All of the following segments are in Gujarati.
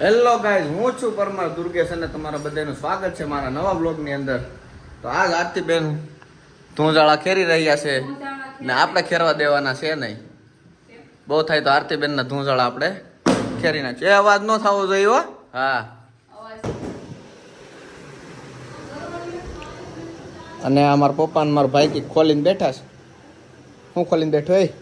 હેલો ગાઈઝ હું છું પરમાર દુર્ગેશ અને તમારા બધાનું સ્વાગત છે મારા નવા બ્લોગની અંદર. તો આજ આરતીબેન ધૂંજાળા ખેરી રહ્યા છે ને આપણે ખેરવા દેવાના છે નહીં. બહુ થાય તો આરતી બેન ના ધૂંજાળા આપણે ખેરી નાખીએ. એ અવાજ ન થવો જોઈએ હો. હા. અને અમારા મારા પપ્પા અને મારા ભાઈ કી ખોલીને બેઠા છે. હું ખોલીને બેઠો એ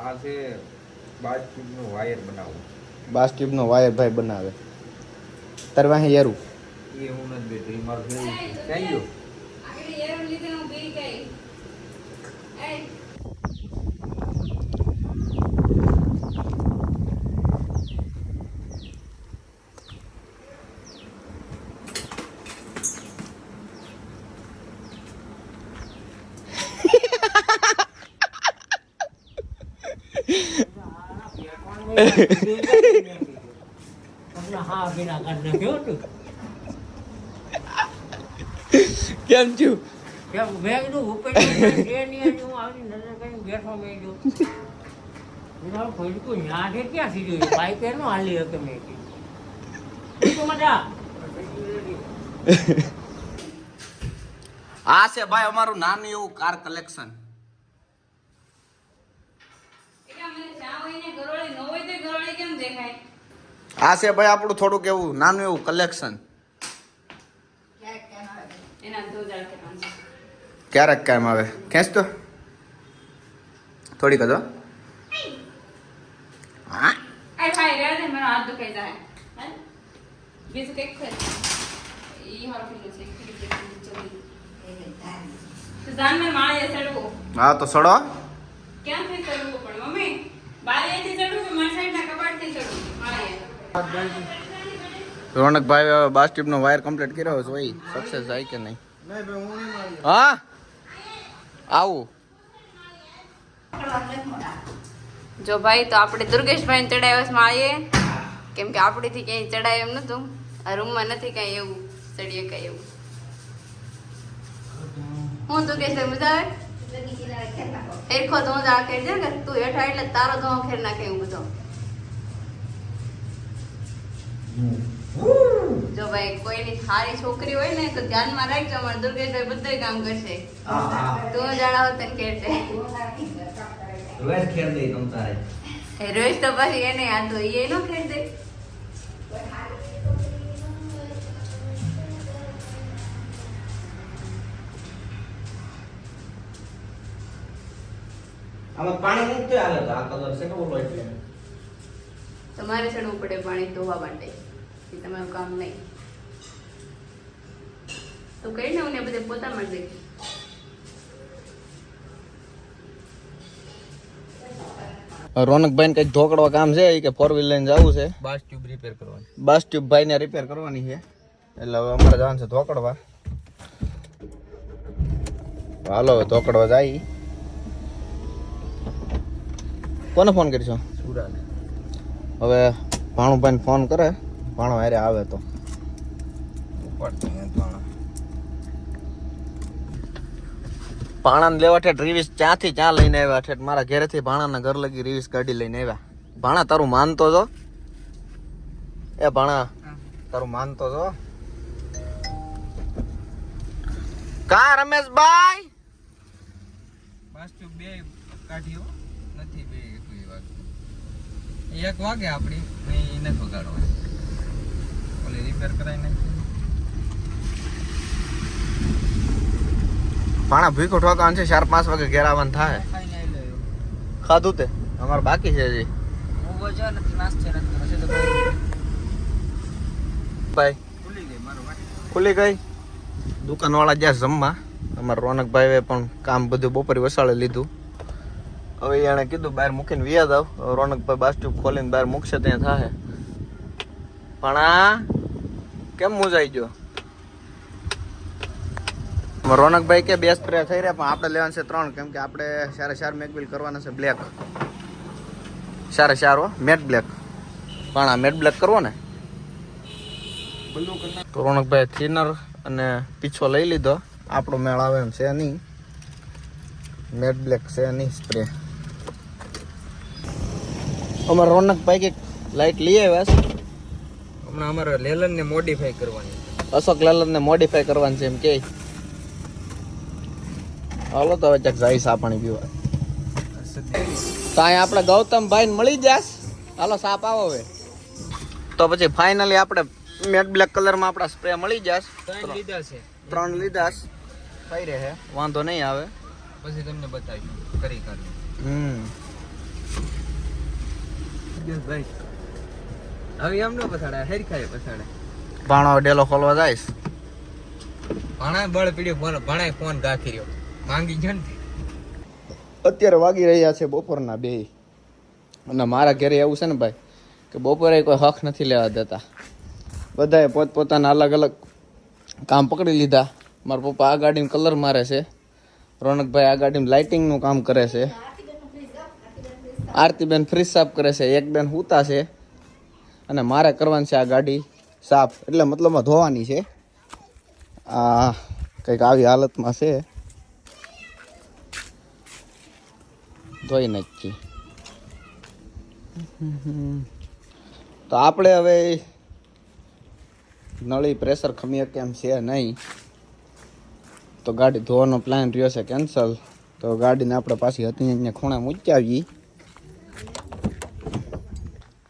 આ છે બાજકીનું વાયર બનાવવું બાસ વાયર ભાઈ બનાવે. તારે વાહે યારું. એ હું નથી બેઠો એ મારું ક્યાં ગયો કેમ છું? કેમ મેં કીધું ઉપેન્દ્ર છે? નહીં હજી હું આવી નજર કરીને બેઠો મેં કીધું બીજા ફોડકું ન્યા છે ક્યાં સીધું બાઈક એનો હાલી શકે મેં કીધું મજા? આ છે ભાઈ અમારું નાનું એવું કાર કલેક્શન આ છે ભાઈ આપણું થોડુંક એવું નાનું એવું કલેક્શન ક્યારેક કામ આવે. ખેંચતો થોડીક હતો હા. હા. તો સડો ક્યાંથી ચડવું. પણ મમ્મી બારીએથી ચડવું મારી માળીએ રોનકભાઈ હવે બાસ ટ્યુબનો વાયર કમ્પ્લીટ કર્યો છે ભાઈ સક્સેસ થાય કે નહીં? હા? આવું. જો ભાઈ તો આપણે દુર્ગેશભાઈ ચડાવ્યા છે માળીએ. કેમ કે આપણીથી ક્યાંય ચડાય એમ નતું. આ રૂમમાં નથી કાંઈ એવું ચડીએ કાંઈ એવું. હું દુર્ગેશભાઈ મજા આવે? એરખો તો હું આ છે ને તું હેઠા એટલે તારો તો ખેર નાખે એવું બધો. જો ભાઈ કોઈની સારી છોકરી હોય ને તો ધ્યાનમાં રાખજો અમારા દુર્ગેશભાઈ બધું કામ કરશે. તું જાણા હોત તને ખેડશે રોજ ખેર દે તમ તારે. રોજ તો પછી એને આ તો એ નો ખેડ દે. આમાં પાણી નથી હાલે તો આ કલર છે કે બોલો એટલે તમારે ચડવું પડે પાણી ધોવા માટે. એ તમારું કામ નહીં. તો કઈ ને હું ને બધે પોતા મળી દે રોનકભાઈ કંઈક ધોકડવા કામ છે કે ફોર વ્હીલ લઈને જવું છે. બાસ ટ્યુબ રિપેર કરવાની. બસ ટ્યુબ ભાઈને રિપેર કરવાની છે. એટલે હવે અમારે જવાનું છે ધોકડવા હાલો હવે ધોકડવા જાય. કોને ફોન કરીશો સુરાને. હવે ભાણુભાઈને ફોન કરે. ભાણો હારે આવે તો. ભાણાને લેવા ઠેઠ રિવિસ ત્યાંથી ત્યાં લઈને આવ્યા ઠેઠ. મારા ઘરેથી ભાણાના ઘર લગી રિવિસ ગાડી લઈને આવ્યા. ભાણા તારું માનતો છો? એ ભાણા તારું માનતો છો? કા રમેશભાઈ? બાસ ટ્યુબ બે કાઢ્યો. નથી બે એક વાગે આપણી એ નથી વગાડવાની. ઓલી રિપેર કરાવી નાખી ભાણા ભીખો ઠોકાવાનું છે ચાર પાંચ વાગે ઘેર આવવાનું થાય. ખાધું તે? અમારે બાકી છે હજી. ભાઈ ખુલી ગઈ મારું વાટકી. ખુલી ગઈ? દુકાન વાળા જ્યાં જમવા. અમારા રોનકભાઈએ પણ કામ બધું બપોરે વસાળે લીધું. હવે એણે કીધું બહાર મૂકીને વ્યાજ આવ રોનકભાઈ બાસ્ટ્યુબ ખોલીને બહાર મૂકશે ત્યાં થાય પણ આ કેમ મુજાઈ ગયો? રોનકભાઈ કે બે સ્પ્રે થઈ રહ્યા, પણ આપણે લેવાનું છે ત્રણ, કેમ કે આપણે સારા ચાર મેકબિલ કરવાના છે બ્લેક સારે ચાર મેટ બ્લેક પણ આ મેટ બ્લેક કરવો ને? તો રોનકભાઈ થિનર અને પીછો લઈ લીધો. આપણો મેળ આવે એમ છે નહીં. મેટ બ્લેક છે નહીં સ્પ્રે અમારે રોનકભાઈ કે લાઈટ લઈ આવ્યા છે. હમણાં અમારે લેલન ને મોડિફાઈ કરવાની. અશોક લેલનને મોડિફાઈ કરવાનું છે એમ કે. હાલો તો હવે ચક જાય સા પાણી પીવા. તો અહીંયા આપણે ગૌતમભાઈ ને મળી જાસ હાલો સાપ આવો હવે. તો પછી ફાઇનલી આપણે મેટ બ્લેક કલરમાં આપણા સ્પ્રે મળી જાસ ત્રણ લીધા છે. ત્રણ લીધાસ થઈ રહે વાંધો નહીં આવે. પછી તમને બતાવીશું. કરી કરી હમ. ભાઈ. હવે એમ ન પછાડે હેરખાય પછાડે. ભાણો ડેલો ખોલવા જાઈશ. ભણાય બળ પીડ્યો ફોન ભણાય ફોન ગાખી રહ્યો. માંગી ગયો ને અત્યારે વાગી રહ્યા છે બપોરના બે. અને મારા ઘરે એવું છે ને ભાઈ કે બપોરે કોઈ હક નથી લેવા દેતા. બધાએ પોતપોતાના અલગ અલગ કામ પકડી લીધા. મારા પપ્પા આ ગાડીમાં કલર મારે છે. રોનકભાઈ આ ગાડીમાં લાઇટિંગનું કામ કરે છે. આરતીબેન ફ્રીજ સાફ કરે છે. એક બેન હુતા છે. અને મારે કરવાની છે આ ગાડી સાફ. એટલે મતલબમાં ધોવાની છે. આ કંઈક આવી હાલતમાં છે. ધોઈ નાખી તો આપણે હવે નળી પ્રેશર ખમીએ કેમ છે નહીં. તો ગાડી ધોવાનો પ્લાન રહ્યો છે કેન્સલ તો ગાડીને આપણે પાછી હતી અહીંયા ખૂણે મૂકી આવીએ.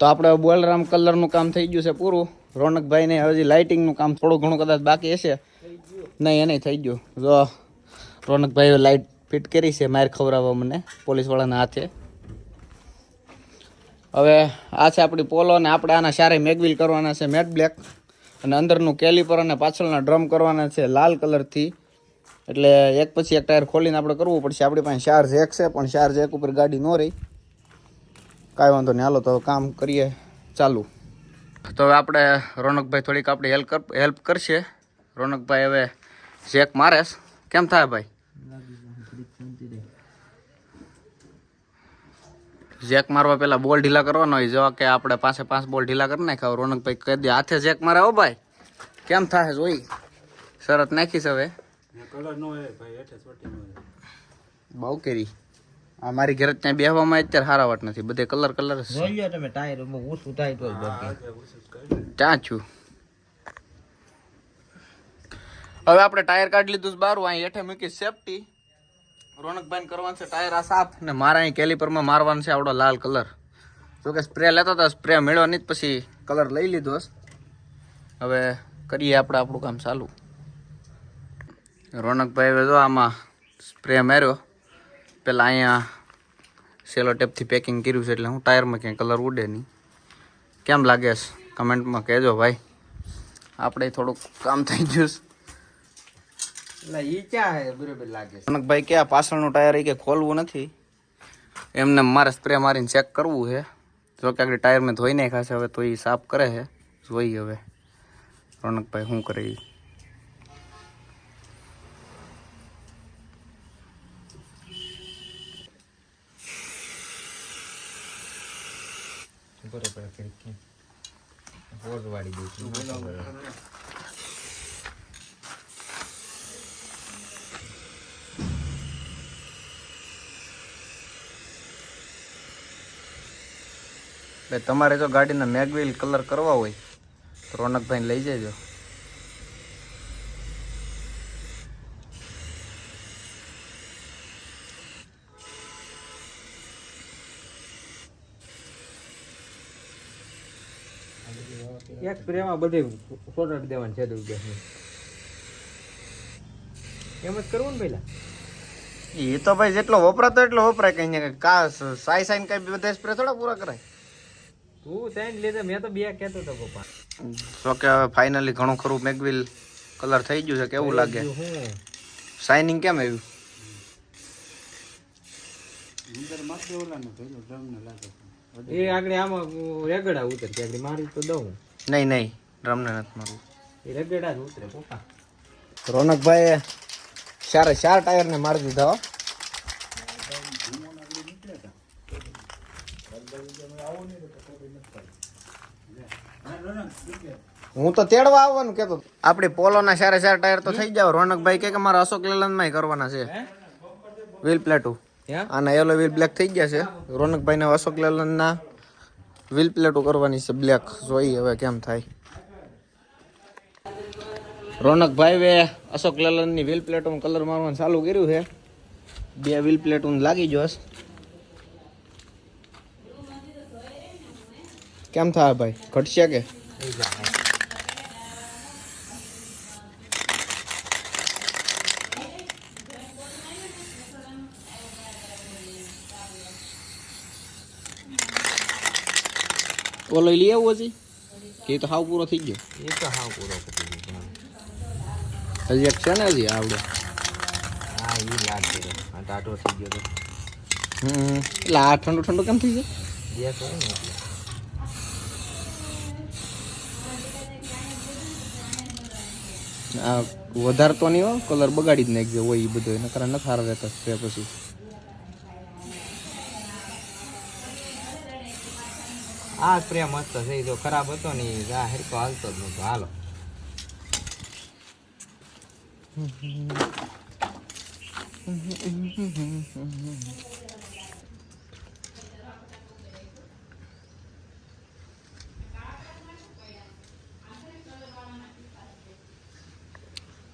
તો આપણે બોલરામ કલરનું કામ થઈ ગયું છે પૂરું. રોનકભાઈને હજી લાઇટિંગનું કામ થોડું ઘણું કદાચ બાકી હશે. નહીં એને થઈ ગયું. જો રોનકભાઈએ લાઇટ ફિટ કરી છે, માર ખવડાવવા મને, પોલીસવાળાના હાથે. હવે આ છે આપણી પોલો અને આપણે આના સારે મેગવિલ કરવાના છે મેટ બ્લેક અને અંદરનું કેલિપર અને પાછળના ડ્રમ કરવાના છે લાલ કલરથી. એટલે એક પછી એક ટાયર ખોલીને આપણે કરવું પડશે. આપણી પાસે ચાર્જ એક છે, પણ ચાર્જ એક ઉપર ગાડી ન રહી. કાંઈ વાંધો નહીં. હાલો તો કામ કરીએ ચાલુ. તો હવે આપણે રોનકભાઈ થોડીક આપણી હેલ્પ હેલ્પ કરશે. રોનકભાઈ હવે જેક મારેશ કેમ થાય ભાઈ? જેક મારવા પેલા બોલ ઢીલા કરવાનો હોય. જેવા કે આપણે પાસે પાંચ બોલ ઢીલા કરી નાખ્યા. રોનકભાઈ કહી દે હાથે જેક મારે હો ભાઈ. કેમ થાય જોઈ. શરત નાખીશ હવે. બહુ કરી આ મારી ઘરે ત્યાં બેહવામાં અત્યારે સારા વાત નથી. બધે કલર કલર જોઈ તમે ટાયર થાય તો ત્યાં છું? હવે આપણે ટાયર કાઢી લીધું છે બારું. અહીં હેઠે મૂકી સેફટી રોનકભાઈ કરવાનું છે ટાયર આ સાફ. ને મારા અહીં કેલિપરમાં મારવાનું છે આવડો લાલ કલર. જો કે સ્પ્રે લેતો હતો સ્પ્રે મેળવાની નહીં જ પછી કલર લઈ લીધો. હવે કરીએ આપણે આપણું કામ ચાલુ. રોનકભાઈ હવે જો આમાં સ્પ્રે માર્યો. પેલા અહીંયા સેલો ટેપથી પેકિંગ કર્યું છે એટલે હું ટાયરમાં ક્યાંય કલર ઉડે નહીં. કેમ લાગે છે? કમેન્ટમાં કહેજો ભાઈ. આપણે થોડુંક કામ થઈ ગયું છે. એટલે ઈ ક્યાં હે? બરોબર લાગે છે. કનકભાઈ કે આ પાછળનું ટાયર એ કે ખોલવું નથી? એમને મારે સ્પ્રે મારીને ચેક કરવું છે. જો કે આગળ ટાયર મેં ધોઈ નાખ્યા છે હવે તો એ સાફ કરે છે. જોઈએ હવે. રોનકભાઈ શું કરે ઈ. બરોબર ખીડકી બોજ વાળી દઈશું એટલે તમારે જો ગાડીના મેગવિલ કલર કરવા હોય, તો રોનકભાઈ લઈ જજો. એક સ્પ્રેમાં બધે સોટાડી દેવાનું છે રૂપિયા એમ જ કરવું ને પેલા એ તો ભાઈ જેટલો વપરાતો એટલો વપરાય કઈ ને કા સાઈ સાઈન કઈ બધા સ્પ્રે થોડા પૂરા કરાય. તું ત્યાં લીધે મેં તો બે કહેતો હતો પપ્પા. જો કે હવે ફાઇનલી ઘણું ખરું મેગવિલ કલર થઈ ગયું છે કેવું લાગે? હું. શાઇનિંગ કેમ આવ્યું? એ આગળ આમાં રેગડા ઉતર કે આગળ મારી તો દઉં. નહીં નહીં. રમને નથી મારવું એ રેગડા જ ઉતરે પપ્પા. રોનકભાઈ ચારે ચાર ટાયર ને મારી દીધા હો. હું તો તેડવા આવવાનું કેતો આપડી પોલો ના ચારે ચાર ટાયર તો થઈ જાવ રોનકભાઈ કે કે મારા અશોક લેલનમાં કરવાના છે. વ્હીલ પ્લેટું આના યલો વ્હીલ બ્લેક થઈ ગયા છે. રોનકભાઈ ને અશોક લેલન ના વ્હીલ પ્લેટો કરવાની છે બ્લેક જોઈએ હવે કેમ થાય. રોનકભાઈ વે અશોક લલનની વ્હીલ પ્લેટો કલર મારવાનું ચાલુ કર્યું છે. બે વ્હીલ પ્લેટો લાગી જોશ કેમ થાય ભાઈ? ઘટશે કે? ઓલો લઈ આવું હજી? કે તો હાવ પૂરો થઈ ગયો. એ તો હાવ પૂરો થઈ ગયો હજી એક છે ને હજી આવડે. હા એ લાગે આ ટાટો થઈ ગયો તો હમ એટલે આ ઠંડુ ઠંડુ કેમ થઈ જાય ગેસ હોય ને આ વધારે તો નહીં હો કલર બગાડી જ નાખજો હોય એ બધો. એના કારણે નથી સારા રહેતા પછી. આ સ્પ્રે મસ્ત છે. જો ખરાબ હતો ને આ હેરકો હાલતો જ નતો. હાલો.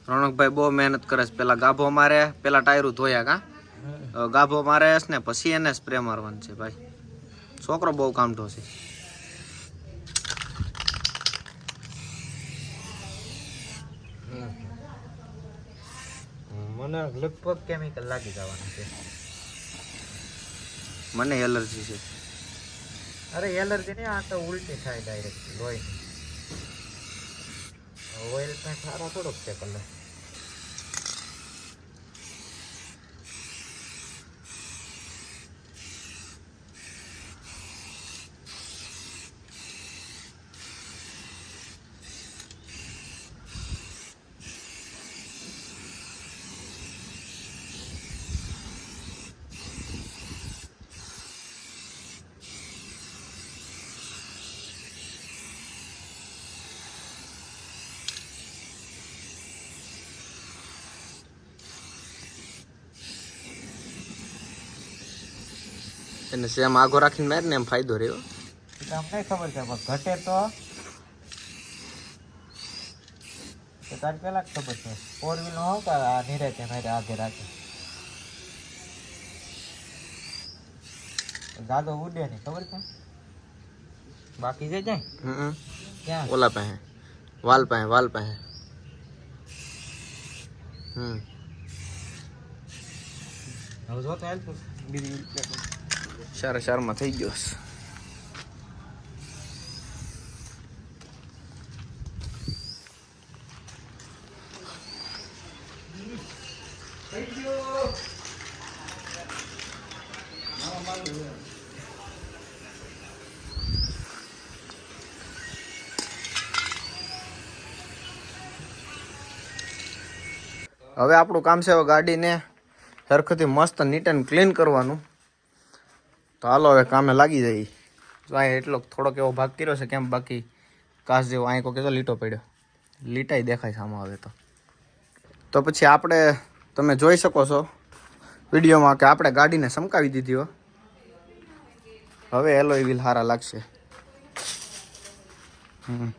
રોનકભાઈ બહુ મહેનત કરે છે. પેલા ગાભો મારે પેલા ટાયરું ધોયા કા? ગાભો મારે છે ને પછી એને સ્પ્રે મારવાનું છે ભાઈ. છોકરો બહુ કામઠો છે. મને લગભગ કેમિકલ લાગી જવાનું છે. મને એલર્જી છે. અરે એલર્જી નહીં આ તો ઉલટી થાય ડાયરેક્ટ લોહી. ઓઇલ પેન્ટ સારા થોડોક છે કલર એને સેમ આગો રાખીને માર ને એમ ફાયદો રહ્યો. તમને ખબર છે પણ ઘટે તો તો તારી પેલા જ ખબર છે. ફોર વ્હીલ નો કે આ નિરાતે મારે આગે રાખે. દાદો ઉડે નહીં ખબર છે? બાકી છે જાય હમ. ક્યાં? ઓલા પાસે. વાલ પાસે વાલ પાસે. હમ. હવે જો તો. હેલ્પ બીજી પ્લેટ સારા શારમાં થઈ ગયો. હવે આપણું કામ છે ગાડીને સરખથી મસ્ત નીટ એન્ડ ક્લીન કરવાનું તો હાલો હવે કામે લાગી જઈ આ એટલો થોડોક એવો ભાગ કર્યો છે, કેમ બાકી કાસ જેવો આંકો કેતો લીટો પડ્યો. લીટાઈ દેખાય સામે હવે તો. તો પછી આપણે, તમે જોઈ શકો છો વિડીયોમાં કે આપણે ગાડીને સમકાવી દીધી હો. હવે એલોય વ્હીલ સારા લાગશે. હમ.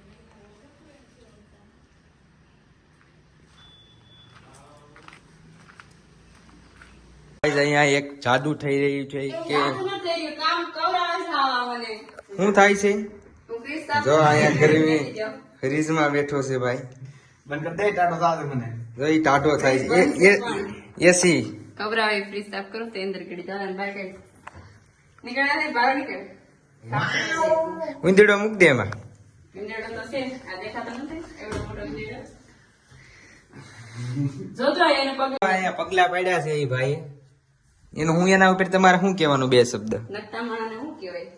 અહીંયા એક જાદુ થઈ રહ્યું છે કે શું થાય છે? જો અહીંયા ગરમી ફ્રીજમાં બેઠો છે ભાઈ. બંધ કરી દે ટાટો મને. જો એ ટાટો થાય છે. એસી કવરાવે ફ્રીજ સાફ કરો તે અંદર કડી જાવ બહાર કાઢ. નીકળ્યા નહીં બહાર નીકળ. ઉંદીડો મૂક દે એમાં. ઉંદેડો તો છે આ દેખાતો નથી એવડો મોટો ઉંદેડો જોતો એને પગ અહીંયા પગલા પાડ્યા છે એ ભાઈ એનું હું એના ઉપર તમારે શું કહેવાનું બે શબ્દ? નકતા માણાને શું કહેવાય?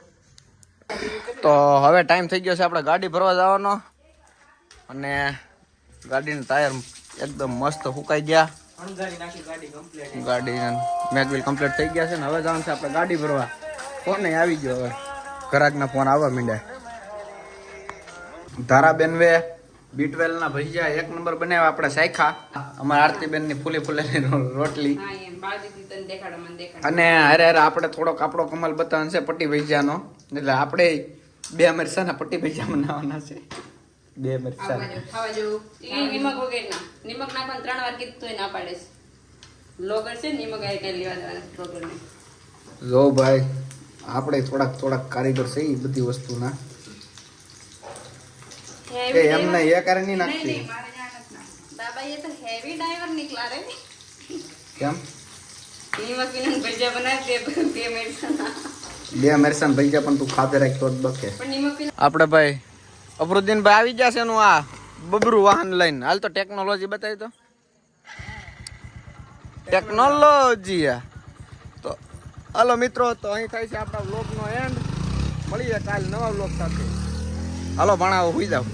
તો હવે ટાઈમ થઈ ગયો છે આપણે ગાડી ભરવા જવાનો. અને ગાડીના ટાયર એકદમ મસ્ત સુકાઈ ગયા. ગાડી મેગવિલ કમ્પ્લીટ થઈ ગયા છે ને હવે જવાનું છે આપણે ગાડી ભરવા. ફોન આવી ગયો હવે. ઘરાકના ફોન આવવા માંડ્યા. ધારાબેન વે બીટવેલ ના ભજીયા એક નંબર બનાવ્યા આપણે સાયખા અમારા આરતીબેનની ફૂલી ફૂલેલી રોટલી. અને અરે અરે આપણે થોડોક આપણો કમાલ બતાવવાનો છે પટ્ટી ભજીયાનો. એટલે આપણે બે મરસાના પટ્ટી પૈસા બનાવવાના છે. બે મરસા ખાવા જેવું નિમક વગર ના નિમક નાખવાનું ત્રણ વાર કીધું તોય ના પાડે છે. લોગર છે નિમક આ કઈ લેવા દેવાના લોગર ને. જો ભાઈ આપણે થોડાક થોડાક કારીગર છે એ બધી વસ્તુના. એ એમને એ કારણ નહીં નાખતી. બાબા એ તો હેવી ડાઈવર નીકળા રે. કેમ? નિમક વિના ભજીયા બનાવે તે બે મિનિટ બે મરસાન ભાઈ જા પણ તું ખાતે રાખ્યો તો બકે. આપણે ભાઈ અફરુદ્દીન ભાઈ આવી ગયા છે એનું આ બબરું વાહન લઈને. હાલ તો ટેકનોલોજી બતાવી તો ટેકનોલોજી આ. તો હલો મિત્રો તો અહીં થાય છે આપણા વ્લોગનો એન્ડ મળીએ કાલ નવા વ્લોગ સાથે. હાલો ભણાવો હોઈ જાઓ.